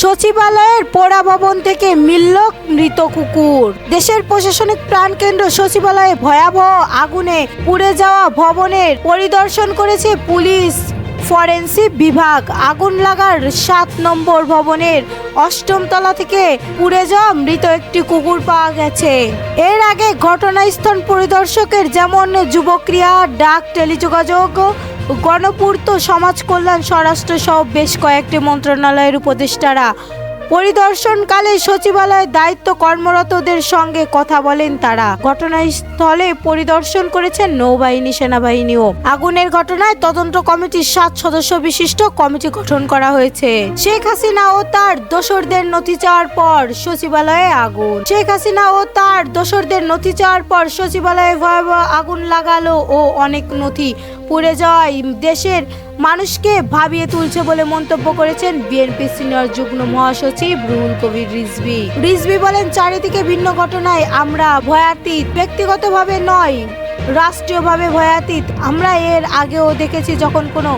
সচিবালয়ের পোড়া ভবন থেকে মিলল মৃত কুকুর। দেশের প্রশাসনিক প্রাণকেন্দ্র সচিবালয়ে ভয়াবহ আগুনে পুড়ে যাওয়া ভবনের পরিদর্শন করেছে পুলিশ। ফরেন্সিক বিভাগ আগুন লাগার সাত নম্বর ভবনের অষ্টম তলা থেকে পুড়ে যাওয়া মৃত একটি কুকুর পাওয়া গেছে। এর আগে ঘটনাস্থল পরিদর্শকের যেমন যুবক্রিয়া, ডাক, টেলিযোগাযোগ গণপূর্ত সমাজ কল্যাণ স্বরাষ্ট্র সহ বেশ কয়েকটি মন্ত্রণালয়ের উপদেষ্টারা পরিদর্শনকালে সচিবালয়ের দায়িত্ব কর্মরতদের সঙ্গে কথা বলেন তারা। ঘটনাস্থলে পরিদর্শন করেছেন নৌবাহিনী, সেনাবাহিনীও। আগুনের ঘটনায় তদন্ত কমিটির সাত সদস্য বিশিষ্ট কমিটি গঠন করা হয়েছে। শেখ হাসিনা ও তার দোসরদের নথি চাওয়ার পর সচিবালয়ে আগুন। শেখ হাসিনা ও তার দোসরদের নথি চাওয়ার পর সচিবালয়ে ভয়াবহ আগুন লাগালো ও অনেক নথি পুড়ে যাওয়ায় দেশের মানুষকে ভাবিয়ে তুলছে বলে মন্তব্য করেছেন বিএনপি সিনিয়র যুগ্ম মহাসচিব রুহুল কবির রিজভি। রিজভি বলেন, চারিদিকে ভিন্ন ঘটনায় আমরা ভয়াতীত, ব্যক্তিগতভাবে নয়, রাষ্ট্রীয়ভাবে ভয়াতীত। আমরা এর আগেও দেখেছি যখন কোনো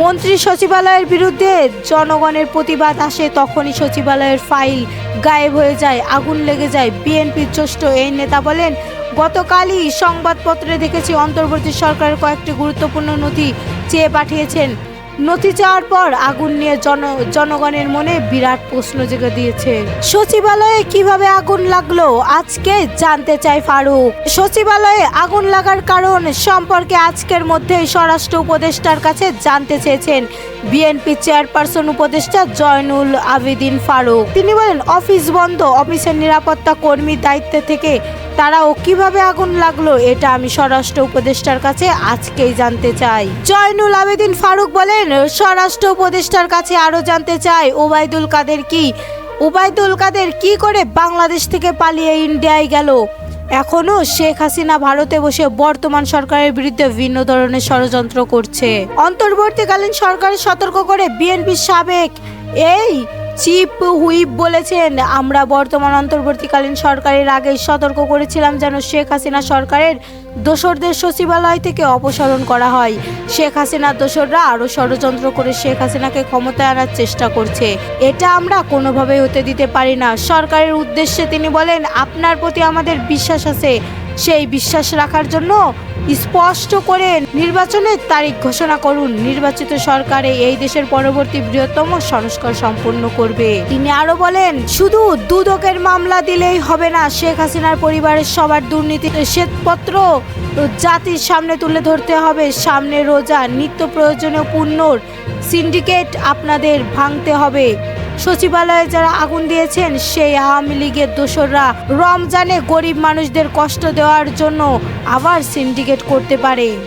মন্ত্রী সচিবালয়ের বিরুদ্ধে জনগণের প্রতিবাদ আসে, তখনই সচিবালয়ের ফাইল গায়েব হয়ে যায়, আগুন লেগে যায়। বিএনপির জ্যেষ্ঠ এই নেতা বলেন গতকালই সংবাদপত্রে দেখেছি অন্তর্বর্তী সরকারের কয়েকটি গুরুত্বপূর্ণ নথি চেয়ে পাঠিয়েছেন। নথি চাওয়ার পর আগুন নিয়ে জন, জনগণের মনে বিরাট প্রশ্ন জেগে দিয়েছে। সচিবালয়ে কীভাবে আগুন লাগল আজকে জানতে চাই ফারুক। সচিবালয়ে আগুন লাগার কারণ সম্পর্কে আজকের মধ্যেই স্বরাষ্ট্র উপদেষ্টার কাছে জানতে চেয়েছেন বিএনপি চেয়ারপারসন উপদেষ্টা জয়নুল আবেদিন ফারুক। তিনি বলেন, অফিস বন্ধ, অফিসের নিরাপত্তা কর্মীর দায়িত্বে থেকে তারাও কীভাবে আগুন লাগল এটা আমি স্বরাষ্ট্র উপদেষ্টার কাছে আজকেই জানতে চাই। জয়নুল আবেদিন ফারুক বলেন, স্বরাষ্ট্র উপদেষ্টার কাছে আরও জানতে চাই, ওবায়দুল কাদের কি? ওবায়দুল কাদের কি করে বাংলাদেশ থেকে পালিয়ে ইন্ডিয়ায় গেল? এখনও শেখ হাসিনা ভারতে বসে বর্তমান সরকারের বিরুদ্ধে ভিন্ন ধরনের ষড়যন্ত্র করছে। অন্তর্বর্তীকালীন সরকারের সতর্ক করে বিএনপি সাবেক এই চিফ হুইপ বলেছেন, আমরা বর্তমান অন্তর্বর্তীকালীন সরকারের আগে সতর্ক করেছিলাম যেন শেখ হাসিনা সরকারের দোসরদের সচিবালয় থেকে অপসারণ করা হয়। শেখ হাসিনার দোসররা আরও ষড়যন্ত্র করে শেখ হাসিনাকে ক্ষমতায় আনার চেষ্টা করছে। এটা আমরা কোনোভাবেই হতে দিতে পারি না। সরকারের উদ্দেশ্যে তিনি বলেন, আপনার প্রতি আমাদের বিশ্বাস আছে। সেই বিশ্বাস রাখার জন্য স্পষ্ট করে নির্বাচনের তারিখ ঘোষণা করুন। নির্বাচিত সরকারে এই দেশের পরবর্তী বৃহত্তম সংস্কার সম্পন্ন করবে। তিনি আরও বলেন, শুধু দুদকের মামলা দিলেই হবে না, শেখ হাসিনার পরিবারের সবার দুর্নীতি শ্বেতপত্র জাতির সামনে তুলে ধরতে হবে। সামনে রোজা, নিত্য প্রয়োজনীয় পণ্যর সিন্ডিকেট আপনাদের ভাঙতে হবে। সচিবালয়ে যারা আগুন দিয়েছেন, সেই আওয়ামী লীগের দোসররা রমজানে গরিব মানুষদের কষ্ট দেওয়ার জন্য আবার সিন্ডিকেট করতে পারে।